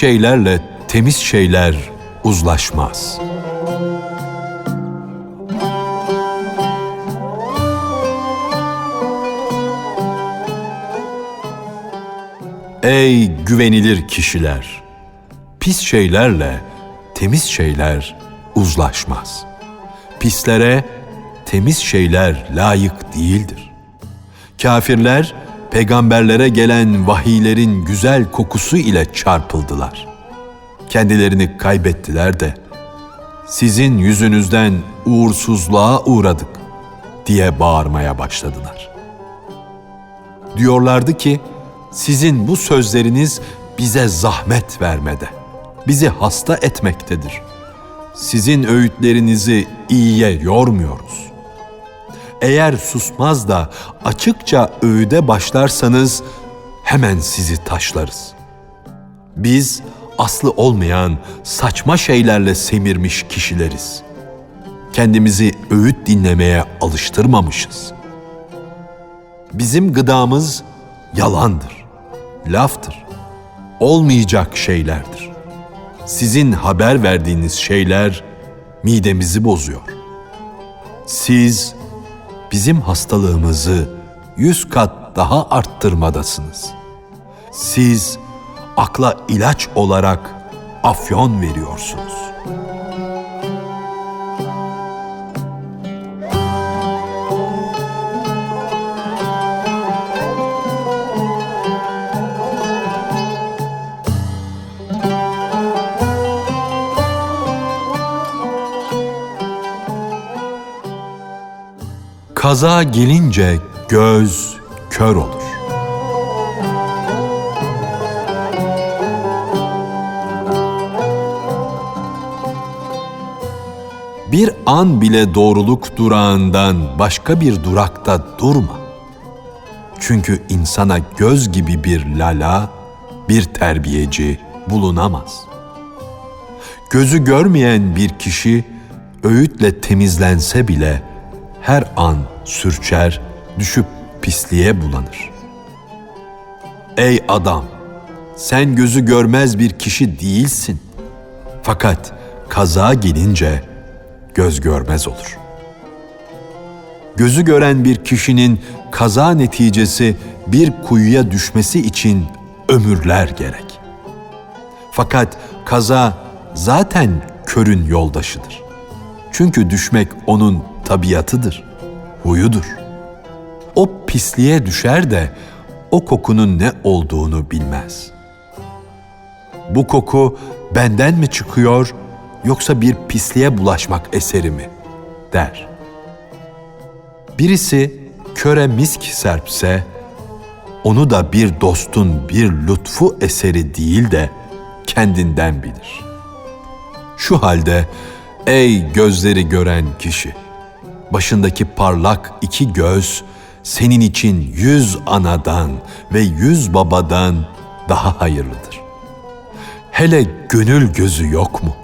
şeylerle temiz şeyler uzlaşmaz. Ey güvenilir kişiler! Pis şeylerle temiz şeyler uzlaşmaz. Pislere temiz şeyler layık değildir. Kafirler peygamberlere gelen vahiylerin güzel kokusu ile çarpıldılar. Kendilerini kaybettiler de sizin yüzünüzden uğursuzluğa uğradık diye bağırmaya başladılar. Diyorlardı ki sizin bu sözleriniz bize zahmet vermede, bizi hasta etmektedir. Sizin öğütlerinizi iyiye yormuyoruz. Eğer susmaz da açıkça öğüde başlarsanız hemen sizi taşlarız. Biz aslı olmayan saçma şeylerle semirmiş kişileriz. Kendimizi öğüt dinlemeye alıştırmamışız. Bizim gıdamız yalandır, laftır, olmayacak şeylerdir. Sizin haber verdiğiniz şeyler midemizi bozuyor. Siz bizim hastalığımızı yüz kat daha arttırmadasınız. Siz akla ilaç olarak afyon veriyorsunuz. Kaza gelince göz kör olur. Bir an bile doğruluk durağından başka bir durakta durma. Çünkü insana göz gibi bir lala, bir terbiyeci bulunamaz. Gözü görmeyen bir kişi öğütle temizlense bile her an sürçer, düşüp pisliğe bulanır. Ey adam, sen gözü görmez bir kişi değilsin. Fakat kaza gelince göz görmez olur. Gözü gören bir kişinin kaza neticesi bir kuyuya düşmesi için ömürler gerek. Fakat kaza zaten körün yoldaşıdır. Çünkü düşmek onun tabiatıdır, huyudur. O pisliğe düşer de o kokunun ne olduğunu bilmez. Bu koku benden mi çıkıyor yoksa bir pisliğe bulaşmak eseri mi? der. Birisi köre misk serpse, onu da bir dostun bir lütfu eseri değil de kendinden bilir. Şu halde ey gözleri gören kişi, başındaki parlak iki göz senin için yüz anadan ve yüz babadan daha hayırlıdır. Hele gönül gözü yok mu?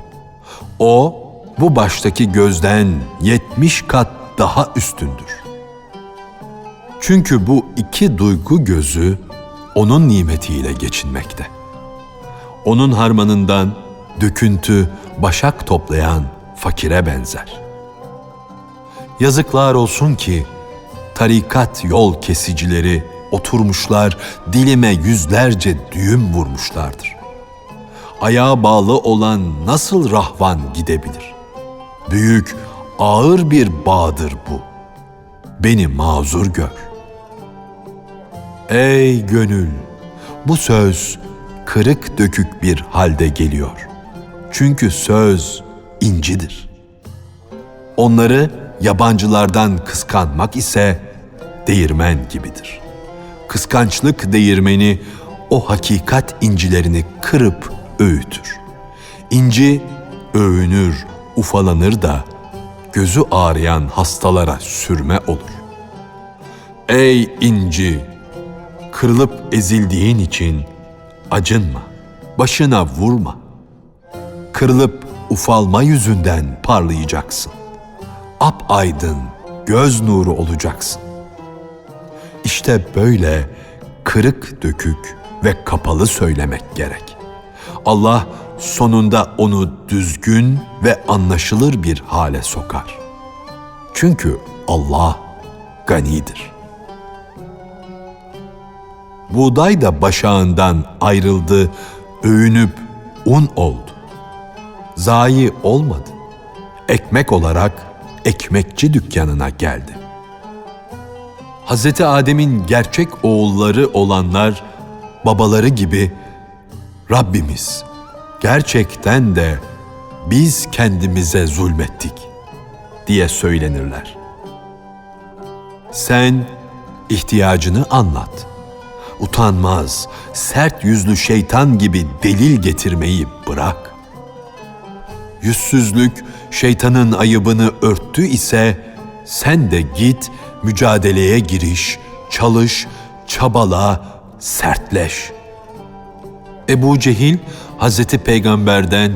O bu baştaki gözden yetmiş kat daha üstündür. Çünkü bu iki duygu gözü onun nimetiyle geçinmekte. Onun harmanından döküntü, başak toplayan fakire benzer. Yazıklar olsun ki tarikat yol kesicileri oturmuşlar dilime yüzlerce düğüm vurmuşlardır. Ayağa bağlı olan nasıl rahvan gidebilir? Büyük, ağır bir bağdır bu. Beni mazur gör. Ey gönül, bu söz kırık dökük bir halde geliyor. Çünkü söz incidir. Onları yabancılardan kıskanmak ise değirmen gibidir. Kıskançlık değirmeni o hakikat incilerini kırıp öğütür. İnci övünür, ufalanır da gözü ağrıyan hastalara sürme olur. Ey inci! Kırılıp ezildiğin için acınma, başına vurma. Kırılıp ufalma yüzünden parlayacaksın. Ap aydın, göz nuru olacaksın. İşte böyle kırık dökük ve kapalı söylemek gerek. Allah sonunda onu düzgün ve anlaşılır bir hale sokar. Çünkü Allah ganidir. Buğday da başağından ayrıldı, övünüp un oldu. Zayi olmadı. Ekmek olarak ekmekçi dükkanına geldi. Hz. Adem'in gerçek oğulları olanlar babaları gibi Rabbimiz gerçekten de biz kendimize zulmettik diye söylenirler. Sen ihtiyacını anlat. Utanmaz, sert yüzlü şeytan gibi delil getirmeyi bırak. Yüzsüzlük şeytanın ayıbını örttü ise sen de git mücadeleye giriş, çalış, çabala, sertleş. Ebu Cehil Hazreti Peygamber'den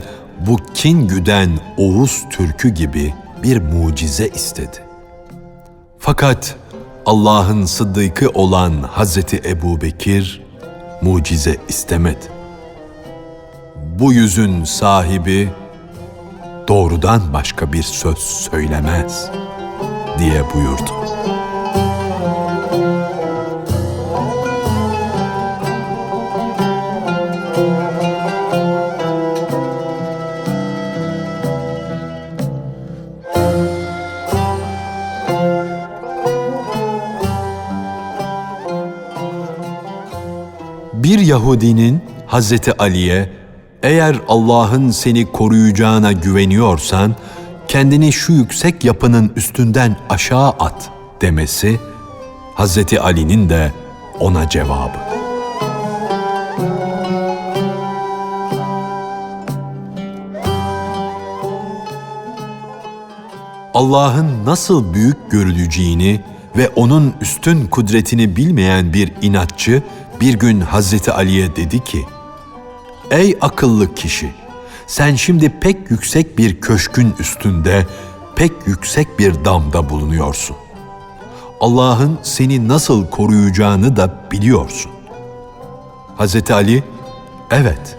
bu kin güden Oğuz Türkü gibi bir mucize istedi. Fakat Allah'ın sıddıkı olan Hazreti Ebu Bekir mucize istemedi. Bu yüzün sahibi doğrudan başka bir söz söylemez diye buyurdu. Bir Yahudinin Hazreti Ali'ye eğer Allah'ın seni koruyacağına güveniyorsan kendini şu yüksek yapının üstünden aşağı at demesi Hazreti Ali'nin de ona cevabı. Allah'ın nasıl büyük görüleceğini ve onun üstün kudretini bilmeyen bir inatçı bir gün Hazreti Ali'ye dedi ki: Ey akıllı kişi, sen şimdi pek yüksek bir köşkün üstünde, pek yüksek bir damda bulunuyorsun. Allah'ın seni nasıl koruyacağını da biliyorsun. Hazreti Ali, evet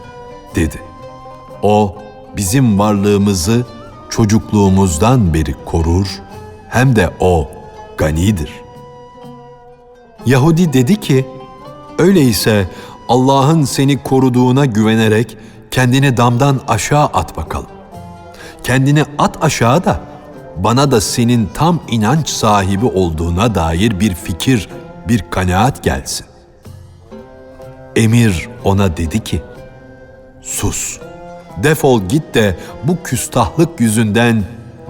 dedi. O bizim varlığımızı çocukluğumuzdan beri korur, hem de o ganidir. Yahudi dedi ki, öyleyse Allah'ın seni koruduğuna güvenerek kendini damdan aşağı at bakalım. Kendini at aşağı da bana da senin tam inanç sahibi olduğuna dair bir fikir, bir kanaat gelsin. Emir ona dedi ki, sus, defol git de bu küstahlık yüzünden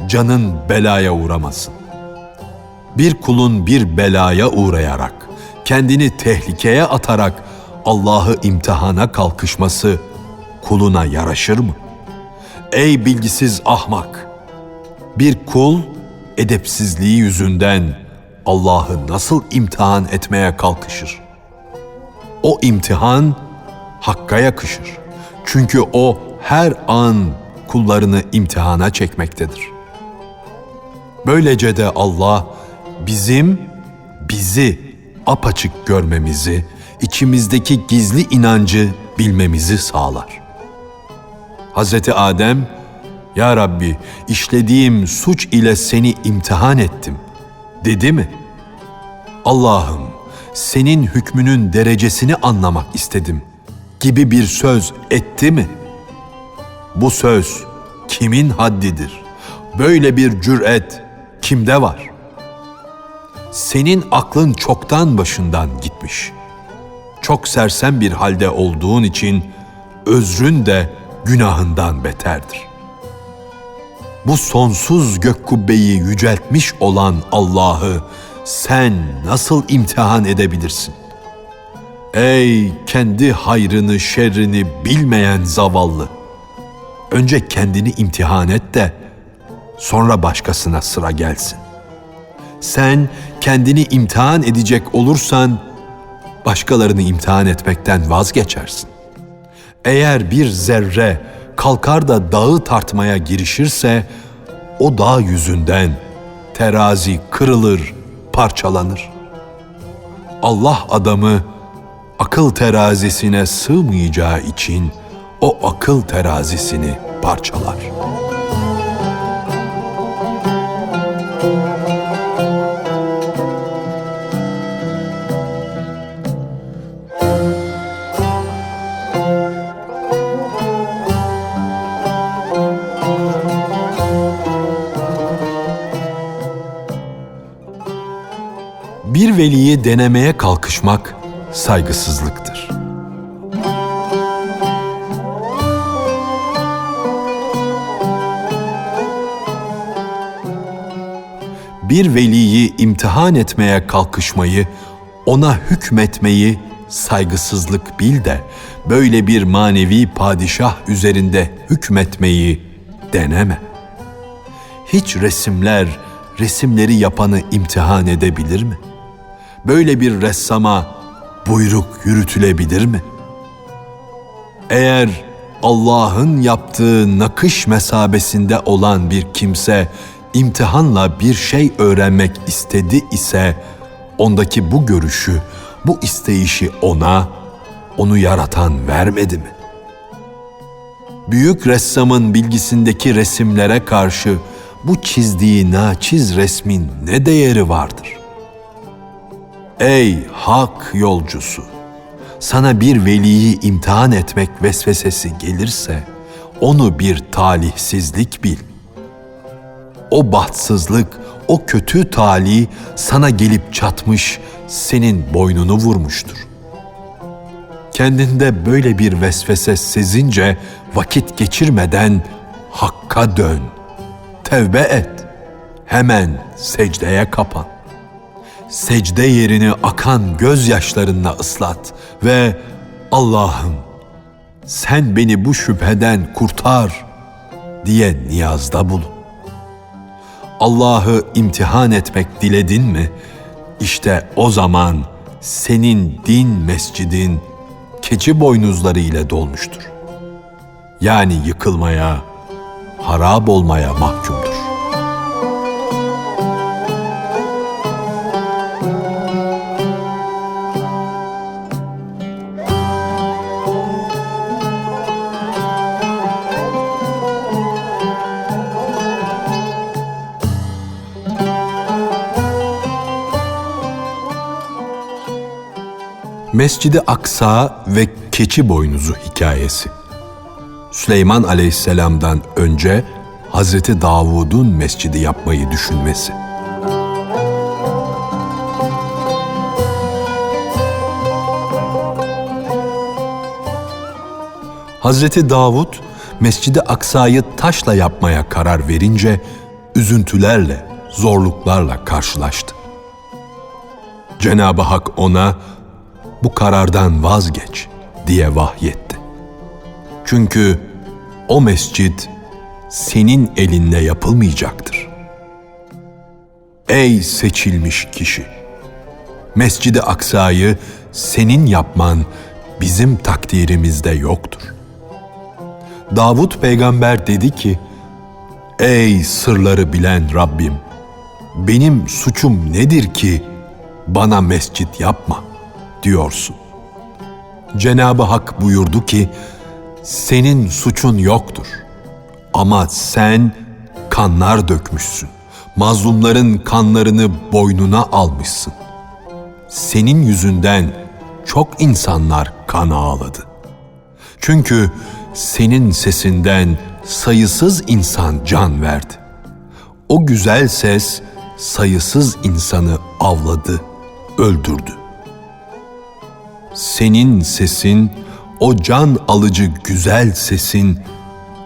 canın belaya uğramasın. Bir kulun bir belaya uğrayarak, kendini tehlikeye atarak Allah'ı imtihana kalkışması kuluna yaraşır mı? Ey bilgisiz ahmak! Bir kul edepsizliği yüzünden Allah'ı nasıl imtihan etmeye kalkışır? O imtihan Hakk'a yakışır. Çünkü o her an kullarını imtihana çekmektedir. Böylece de Allah bizim bizi apaçık görmemizi, içimizdeki gizli inancı bilmemizi sağlar. Hazreti Adem, Ya Rabbi işlediğim suç ile seni imtihan ettim dedi mi? Allah'ım senin hükmünün derecesini anlamak istedim gibi bir söz etti mi? Bu söz kimin haddidir? Böyle bir cüret kimde var? Senin aklın çoktan başından gitmiş. Çok sersem bir halde olduğun için özrün de günahından beterdir. Bu sonsuz gök kubbeyi yüceltmiş olan Allah'ı sen nasıl imtihan edebilirsin? Ey kendi hayrını şerrini bilmeyen zavallı! Önce kendini imtihan et de sonra başkasına sıra gelsin. Sen kendini imtihan edecek olursan başkalarını imtihan etmekten vazgeçersin. Eğer bir zerre kalkar da dağı tartmaya girişirse o dağ yüzünden terazi kırılır, parçalanır. Allah adamı akıl terazisine sığmayacağı için o akıl terazisini parçalar. Veliyi denemeye kalkışmak saygısızlıktır. Bir veliyi imtihan etmeye kalkışmayı, ona hükmetmeyi saygısızlık bil de böyle bir manevi padişah üzerinde hükmetmeyi deneme. Hiç resimler, resimleri yapanı imtihan edebilir mi? Böyle bir ressama buyruk yürütülebilir mi? Eğer Allah'ın yaptığı nakış mesabesinde olan bir kimse imtihanla bir şey öğrenmek istedi ise ondaki bu görüşü, bu isteyişi ona, onu yaratan vermedi mi? Büyük ressamın bilgisindeki resimlere karşı bu çizdiği naçiz resmin ne değeri vardır? Ey hak yolcusu! Sana bir veliyi imtihan etmek vesvesesi gelirse, onu bir talihsizlik bil. O bahtsızlık, o kötü talih sana gelip çatmış, senin boynunu vurmuştur. Kendinde böyle bir vesvese sezince vakit geçirmeden Hakk'a dön, tevbe et, hemen secdeye kapan secde yerini akan gözyaşlarınla ıslat ve Allah'ım sen beni bu şüpheden kurtar diye niyazda bulun. Allah'ı imtihan etmek diledin mi? İşte o zaman senin din mescidin keçi boynuzları ile dolmuştur. Yani yıkılmaya, harap olmaya mahkumdur. Mescidi Aksa ve Keçi Boynuzu hikayesi. Süleyman Aleyhisselam'dan önce Hazreti Davud'un mescidi yapmayı düşünmesi. Hazreti Davud Mescidi Aksa'yı taşla yapmaya karar verince üzüntülerle, zorluklarla karşılaştı. Cenab-ı Hak ona bu karardan vazgeç diye vahyetti. Çünkü o mescit senin elinle yapılmayacaktır. Ey seçilmiş kişi! Mescidi Aksa'yı senin yapman bizim takdirimizde yoktur. Davut peygamber dedi ki, Ey sırları bilen Rabbim! Benim suçum nedir ki bana mescit yapma?'' Diyorsun. Cenabı Hak buyurdu ki, senin suçun yoktur. Ama sen kanlar dökmüşsün. Mazlumların kanlarını boynuna almışsın. Senin yüzünden çok insanlar kan ağladı. Çünkü senin sesinden sayısız insan can verdi. O güzel ses sayısız insanı avladı, öldürdü senin sesin, o can alıcı güzel sesin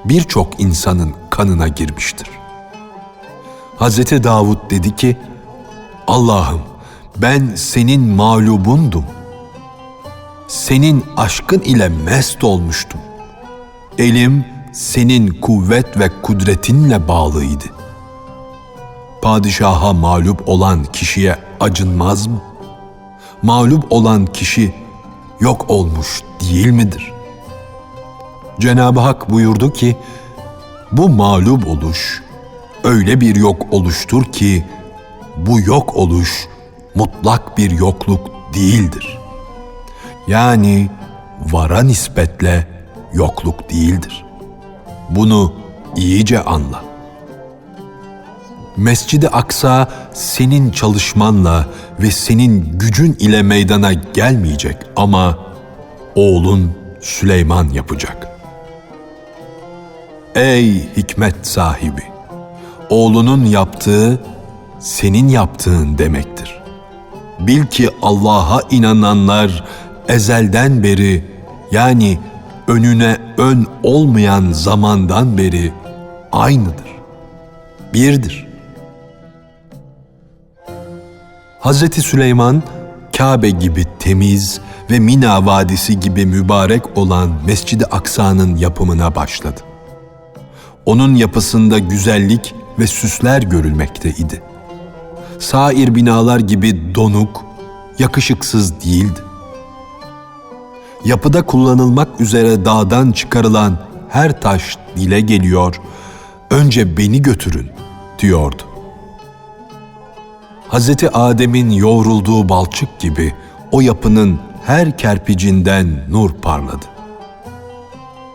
birçok insanın kanına girmiştir. Hazreti Davud dedi ki, Allah'ım ben senin mağlubundum. Senin aşkın ile mest olmuştum. Elim senin kuvvet ve kudretinle bağlıydı. Padişaha mağlup olan kişiye acınmaz mı? Mağlup olan kişi yok olmuş değil midir? Cenab-ı Hak buyurdu ki, bu mağlup oluş öyle bir yok oluştur ki, bu yok oluş mutlak bir yokluk değildir. Yani vara nispetle yokluk değildir. Bunu iyice anla. Mescid-i Aksa senin çalışmanla ve senin gücün ile meydana gelmeyecek ama oğlun Süleyman yapacak. Ey hikmet sahibi! Oğlunun yaptığı senin yaptığın demektir. Bil ki Allah'a inananlar ezelden beri yani önüne ön olmayan zamandan beri aynıdır. Birdir. Hazreti Süleyman Kabe gibi temiz ve Mina Vadisi gibi mübarek olan Mescid-i Aksa'nın yapımına başladı. Onun yapısında güzellik ve süsler görülmekteydi. Sair binalar gibi donuk, yakışıksız değildi. Yapıda kullanılmak üzere dağdan çıkarılan her taş dile geliyor, önce beni götürün diyordu. Hazreti Adem'in yoğrulduğu balçık gibi o yapının her kerpicinden nur parladı.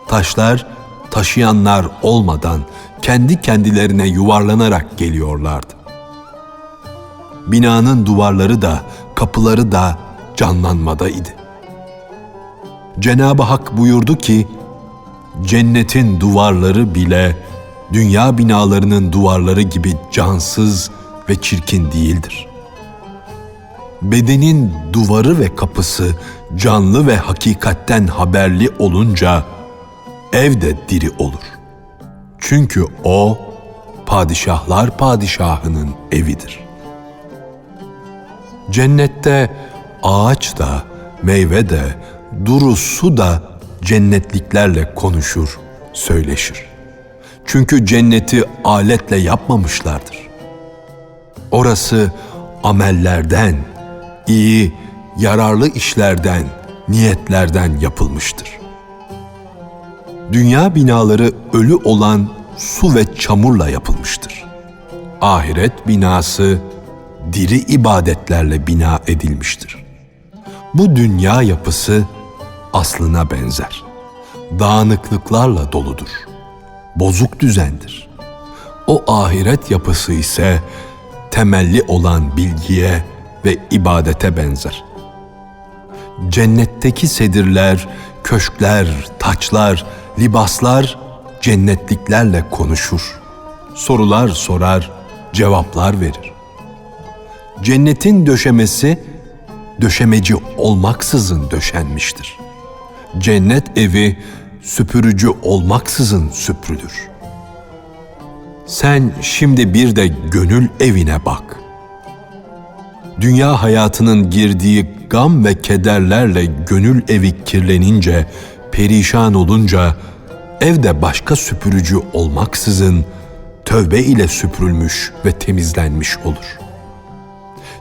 Taşlar taşıyanlar olmadan kendi kendilerine yuvarlanarak geliyorlardı. Binanın duvarları da kapıları da canlanmadaydı. Cenab-ı Hak buyurdu ki, cennetin duvarları bile dünya binalarının duvarları gibi cansız ve çirkin değildir. Bedenin duvarı ve kapısı canlı ve hakikatten haberli olunca ev de diri olur. Çünkü o padişahlar padişahının evidir. Cennette ağaç da, meyve de, duru su da cennetliklerle konuşur, söyleşir. Çünkü cenneti aletle yapmamışlardır. Orası amellerden, iyi, yararlı işlerden, niyetlerden yapılmıştır. Dünya binaları ölü olan su ve çamurla yapılmıştır. Ahiret binası diri ibadetlerle bina edilmiştir. Bu dünya yapısı aslına benzer. Dağınıklıklarla doludur. Bozuk düzendir. O ahiret yapısı ise temelli olan bilgiye ve ibadete benzer. Cennetteki sedirler, köşkler, taçlar, libaslar cennetliklerle konuşur. Sorular sorar, cevaplar verir. Cennetin döşemesi döşemeci olmaksızın döşenmiştir. Cennet evi süpürücü olmaksızın süprülür. Sen şimdi bir de gönül evine bak. Dünya hayatının girdiği gam ve kederlerle gönül evi kirlenince, perişan olunca evde başka süpürücü olmaksızın tövbe ile süpürülmüş ve temizlenmiş olur.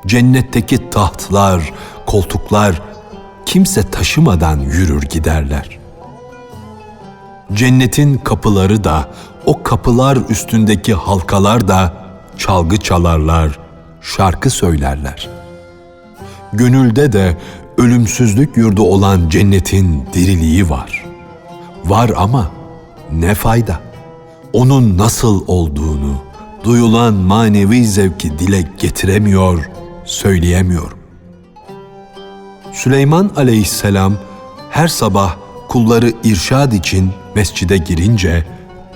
Cennetteki tahtlar, koltuklar kimse taşımadan yürür giderler. Cennetin kapıları da, o kapılar üstündeki halkalar da çalgı çalarlar, şarkı söylerler. Gönülde de ölümsüzlük yurdu olan cennetin diriliği var. Var ama ne fayda? Onun nasıl olduğunu, duyulan manevi zevki dile getiremiyor, söyleyemiyorum. Süleyman aleyhisselam her sabah kulları irşad için mescide girince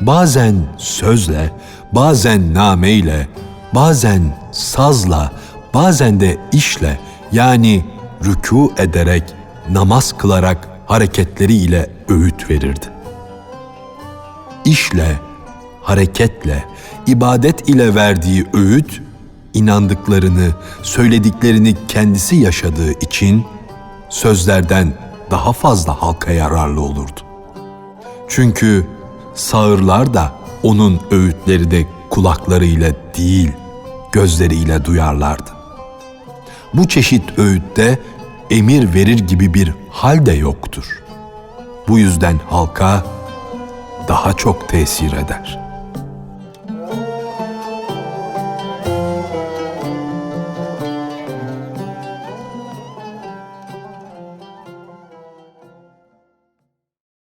bazen sözle, bazen nameyle, bazen sazla, bazen de işle yani rükû ederek, namaz kılarak hareketleriyle öğüt verirdi. İşle, hareketle, ibadet ile verdiği öğüt, inandıklarını, söylediklerini kendisi yaşadığı için sözlerden daha fazla halka yararlı olurdu. Çünkü sağırlar da onun öğütleri de kulaklarıyla değil, gözleriyle duyarlardı. Bu çeşit öğütte emir verir gibi bir hal de yoktur. Bu yüzden halka daha çok tesir eder.''